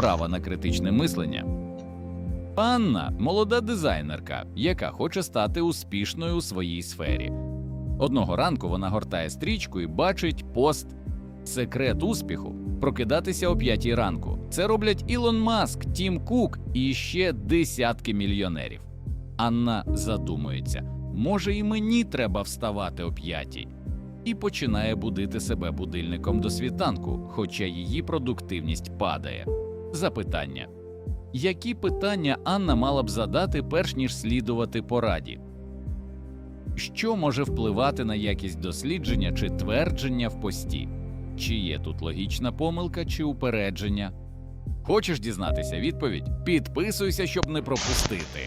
права на критичне мислення. Анна молода дизайнерка, яка хоче стати успішною у своїй сфері. Одного ранку вона гортає стрічку і бачить пост Секрет успіху прокидатися о п'ятій ранку. Це роблять Ілон Маск, Тім Кук і ще десятки мільйонерів. Анна задумується, може і мені треба вставати о п'ятій, і починає будити себе будильником до світанку, хоча її продуктивність падає. Запитання. Які питання Анна мала б задати, перш ніж слідувати пораді? Що може впливати на якість дослідження чи твердження в пості? Чи є тут логічна помилка чи упередження? Хочеш дізнатися відповідь? Підписуйся, щоб не пропустити.